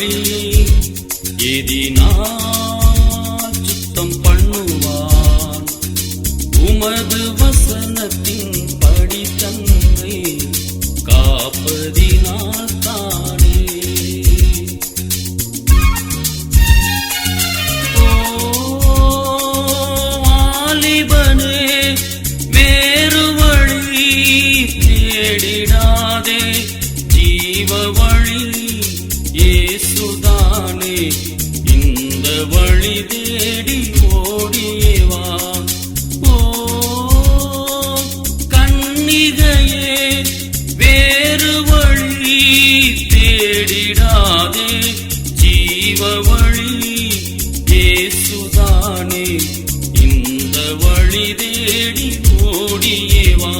வழி எதினால் சுத்தம் பண்ணுவான் உமது வசனத்தின் படி தன்னை காப்பதினால் தானே. ஆலிபனே வேறு ஏசுதானே இந்த வழி தேடி ஓடியவா ஓ கண்ணிகையே வேறு வழி தேடிடாதே. ஜீவ வழி ஏசுதானே வழி தேடி ஓடியவா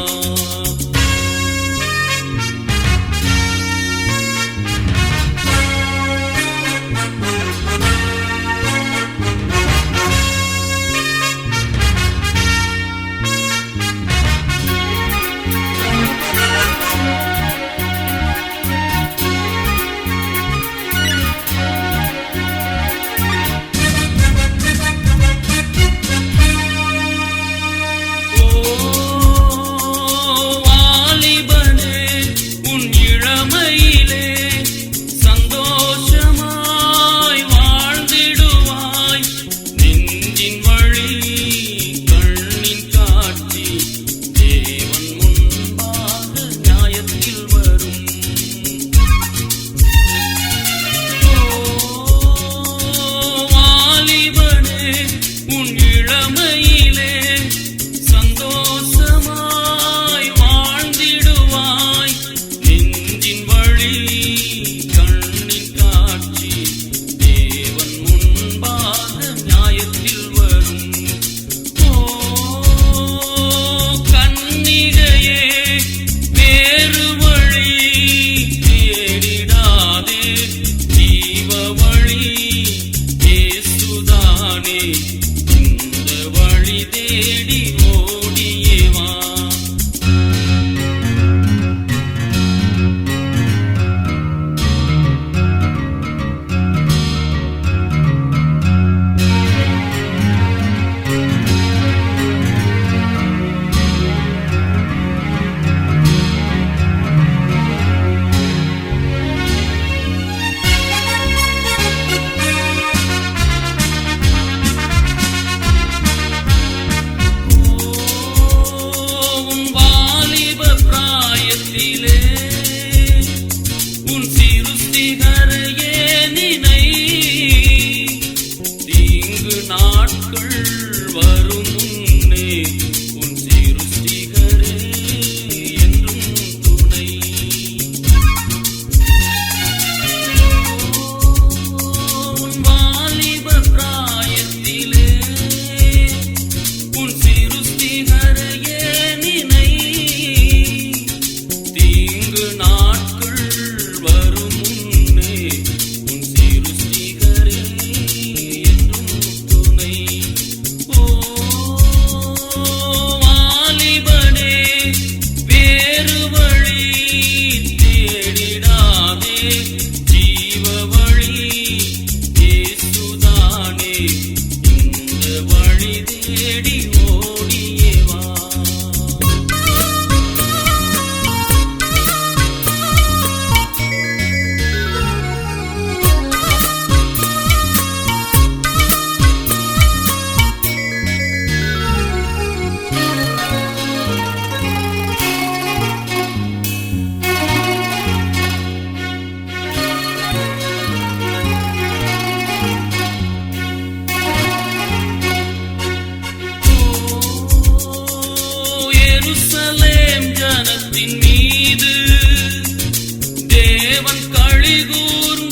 தேடி நாட்கள் வரும் வழி தேடி ஓடியேவா எருசலேம் ஜனத்தின் மீது தேவன் கழிகூர்